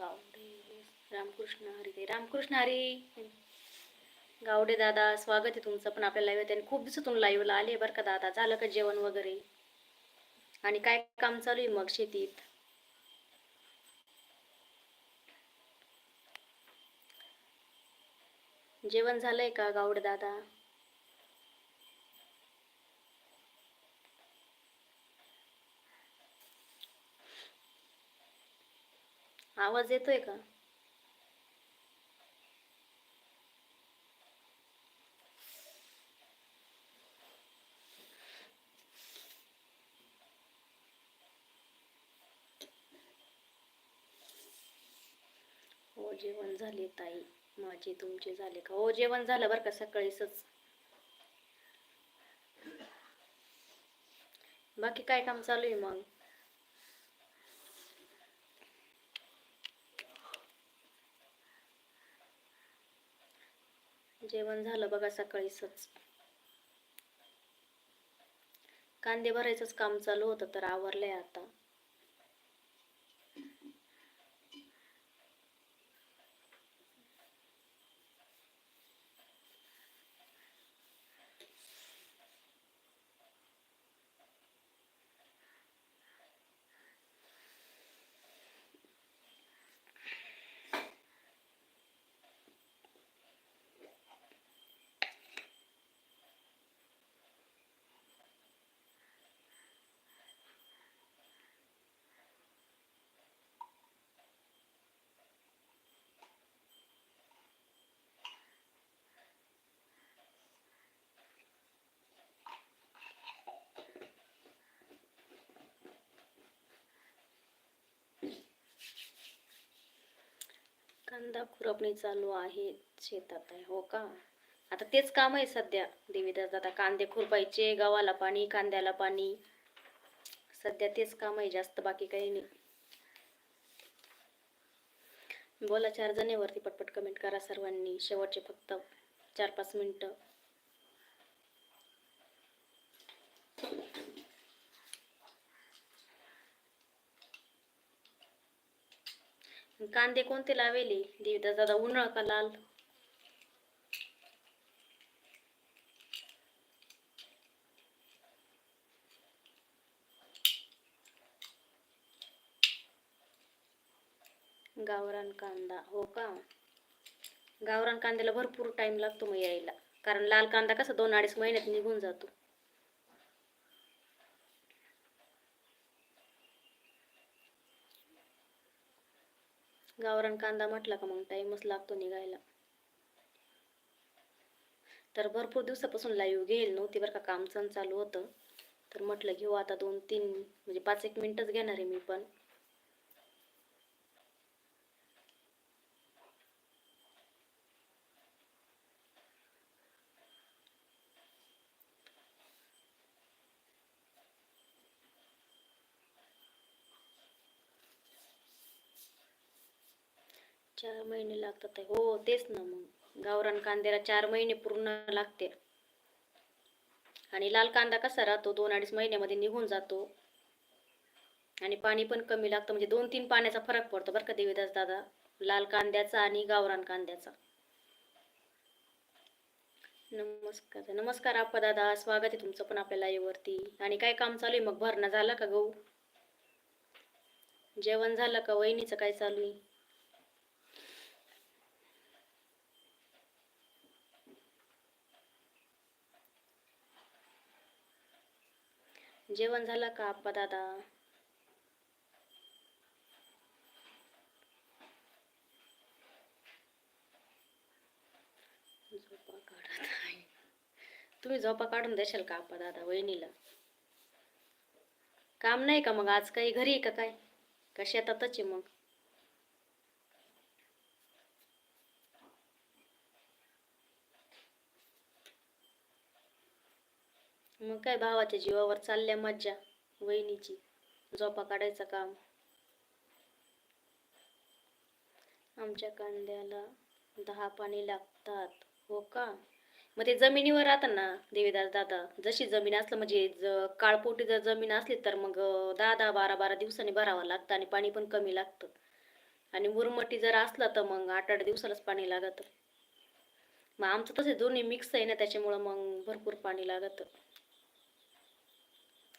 गावडे रामकृष्ण हरी रामकृष्ण हरी. गावडे दादा स्वागत आहे तुमचं पण आपल्या लाईव्ह आणि खूप दिवसातून लाईव्हला आले बरं का दादा. झालं का जेवण वगैरे? आणि काय काम चालू आहे मग शेतीत? जेवण झालंय का गावडे दादा? आवाज येतोय का? हो जेवण झाले ताई. माझे तुमचे झाले का? हो जेवण झालं बरं का सकाळीच बाकी काय काम चालू आहे मग? जेवण झालं बघा सकाळीच कांदे भरायचंच काम चालू होतं तर आवरलंय आता. कांदा खुरपणी चालू आहे शेतात आहे हो का? आता तेच काम आहे सध्या. देवीदास आता कांदे खुरपायचे गव्हाला पाणी कांद्याला पाणी. सध्या तेच काम आहे जास्त बाकी काही नाही. बोला चार जणीवरती पटपट कमेंट करा सर्वांनी. शेवटचे फक्त चार पाच मिनटं. कांदे कोणते लावेले? देवीदास दादा उन्हाळ का लाल? गावरान कांदा हो का? गावरान कांद्याला भरपूर टाइम लागतो मग यायला. कारण लाल कांदा कसा दोन अडीच महिन्यात निघून जातो. गावरान कांदा म्हटला का मग? टाइमच लागतो निघायला. तर भरपूर दिवसापासून लाईव्ह घेईल नव्हती बरं का काम चालू होतं. तर म्हटलं घेऊ आता दोन तीन म्हणजे पाच एक मिनिटच घेणार आहे मी पण. चार महिने लागतात हो तेच ना मग. गावरान कांद्याला चार महिने पूर्ण लागते. आणि लाल कांदा कसा राहतो? दोन अडीच महिन्यामध्ये निघून जातो. आणि पाणी पण कमी लागतं. म्हणजे दोन तीन पाण्याचा फरक पडतो बरं का देवीदास दादा? लाल कांद्याचा आणि गावरान कांद्याचा. नमस्कार. नमस्कार आप्पा दादा. स्वागत आहे तुमचं पण आपल्या live आणि काय काम चालू आहे? मग भरणं झालं का गहू? जेवण झालं का? वहिनीचं काय चालू आहे? जेवण झालं का आप्पा दादा? झोपा काढत आहे तुम्ही झोपा काढून देशाल का आप्पा दादा वहिनीला? काम नाही का मग आज काही? घरी आहे का काय? का शेतातच आहे मग? मग काय भावाच्या जीवावर चालल्या मज्जा वहिनीची. झोपा काढायचं काम. आमच्या कांद्याला दहा पाणी लागतात. हो का? मग ते जमिनीवर राहतात ना देवीदास दादा? जशी जमीन असलं म्हणजे ज काळपोटी जर जमीन असली तर मग दहा दहा बारा बारा दिवसांनी भरावं लागतं आणि पाणी पण कमी लागतं. आणि मुरमटी जर असला तर मग आठ आठ दिवसालाच पाणी लागतं. मग आमचं तसे दोन्ही मिक्स आहे ना त्याच्यामुळं मग भरपूर पाणी लागतं.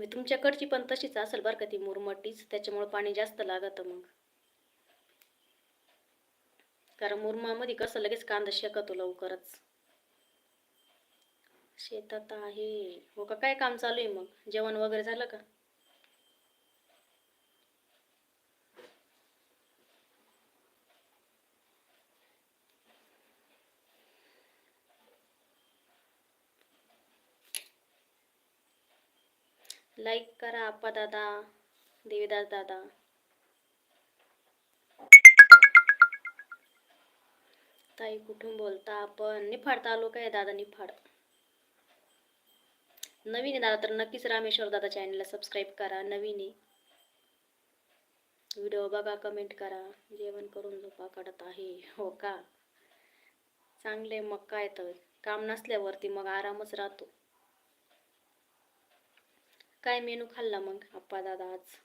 मी तुमच्याकडची पण तशीच असेल बरं का ती मुरमटीच त्याच्यामुळं पाणी जास्त लागतं मग. कारण मुरमामध्ये कसं लगेच कांदा शेकतो लवकरच. शेतात आहे. हो का काय काम चालू आहे मग? जेवण वगैरे झालं का? लाईक करा आप्पा दादा देवीदास दादा. ताई कुठून बोलता आपण? निफाड तालुका आहे दादा निफाड. नवीन आहे दादा तर नक्कीच रामेश्वर दादा चॅनलला सबस्क्राईब करा. नवीन आहे. व्हिडिओ बघा कमेंट करा. जेवण करून झोपा काढत आहे. हो का? चांगले मग काय तर. काम नसल्यावरती मग आरामच राहतो. काय मेनू खाल्ला मग आप्पा दादा आज?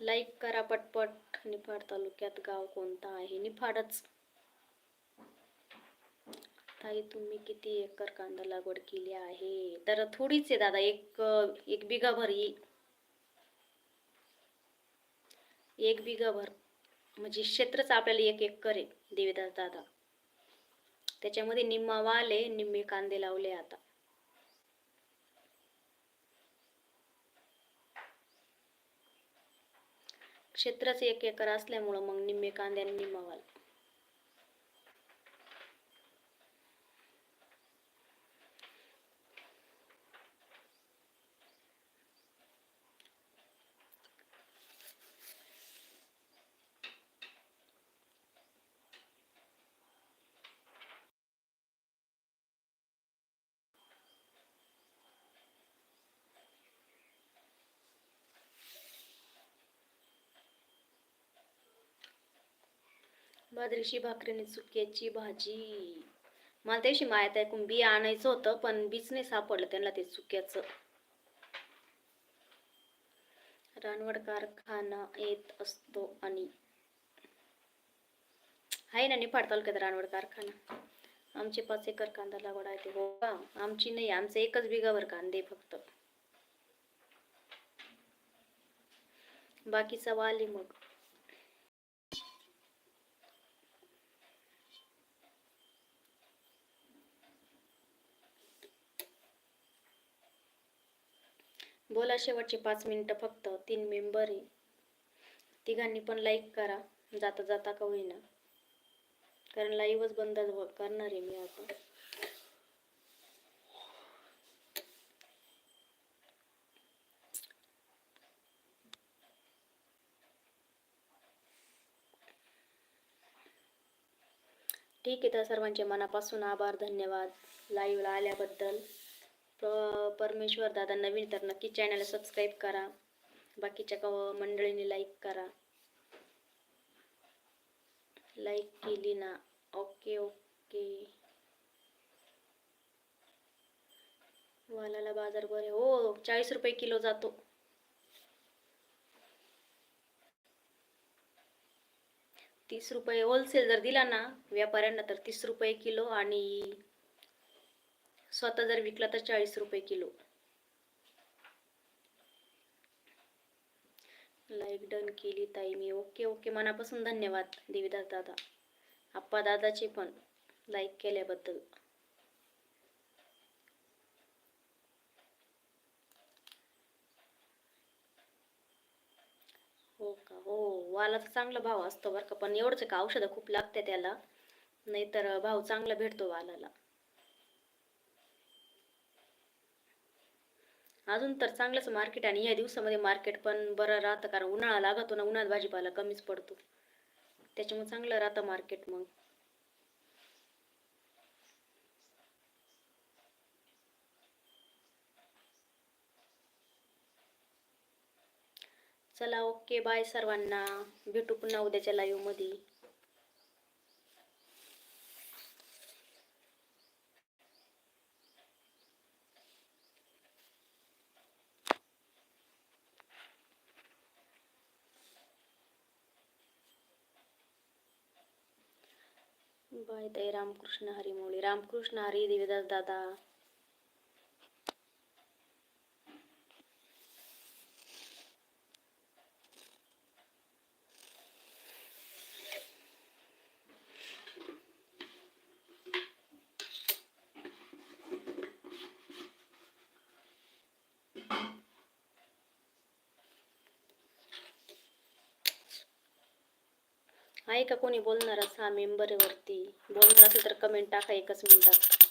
लाईक करा पटपट. निफाड तालुक्यात गाव कोणता आहे? निफाडच. ताई तुम्ही किती एकर कांदा लागवड केली आहे? तर थोडीच आहे दादा एक एक बिघा भर येईल एक बिघा भर. म्हणजे क्षेत्रच आपल्याला एक एकर आहे देवीदास दादा. त्याच्यामध्ये निम्मा वाल आहे निम्मे कांदे लावले आता. क्षेत्रच एक एकर असल्यामुळं मग निम्मे कांदे आणि निम्मा भाकरी आणि चुक्याची भाजी. मला त्याशी माहीत ऐकून बी आणायचं होतं पण बीच नाही सापडलं त्यांना ते चुक्याचं रानवड कारखाना येत असतो आणि आहे ना निफाड तालुक्यात रानवड कारखाना. आमचे पाच एकर कांदा लागवड आहे ते हो का आमची नाही आमचं एकच बिगावर कांदे फक्त. बाकीचा वाले मग. बोला शेवटचे पाच मिनिटं फक्त तीन मेंबर आहे. तिघांनी पण लाईक करा जाता जाता का होईना. कारण लाईव्हच बंद करणार आहे मी आता. ठीक आहे तर सर्वांचे मनापासून आभार धन्यवाद. लाईव्हला आल्याबद्दल. परमेश्वर दादा नवीन तर नक्की चॅनल सबस्क्राईब करा. बाकीच्या क मंडळींनी लाईक करा. लाईक केली ना. ओके ओके वालाला बाजार बरे. हो चाळीस रुपये किलो जातो. तीस रुपये होलसेल जर दिला ना व्यापाऱ्यांना तर तीस रुपये किलो आणि स्वतः जर विकला तर चाळीस रुपये किलो. लाईक डन केली ताई मी. ओके ओके मनापासून धन्यवाद देवीदास दादा. आप्पा दादाचे पण लाईक केल्याबद्दल. हो का? हो वाला तर चांगला भाव असतो बरं का. पण एवढंच का? औषधं खूप लागते त्याला. नाहीतर भाव चांगला भेटतो वालाला. अजून तर चांगलंच मार्केट आणि या दिवसामध्ये मार्केट पण बरं राहतं कारण उन्हाळा लागतो ना उन्हाळ्यात भाजीपाला कमीच पडतो. त्याच्यामुळे चांगलं राहतं मार्केट मग. चला ओके बाय सर्वांना. भेटू पुन्हा उद्याच्या लाईव्हमध्ये बाय ताई रामकृष्ण हरी मोळी रामकृष्ण हरी देवीदास दादा. आहे का कोणी बोलणार? सहा मेंबरवरती बोलणार असेल तर कमेंट टाका एकच मिनिटात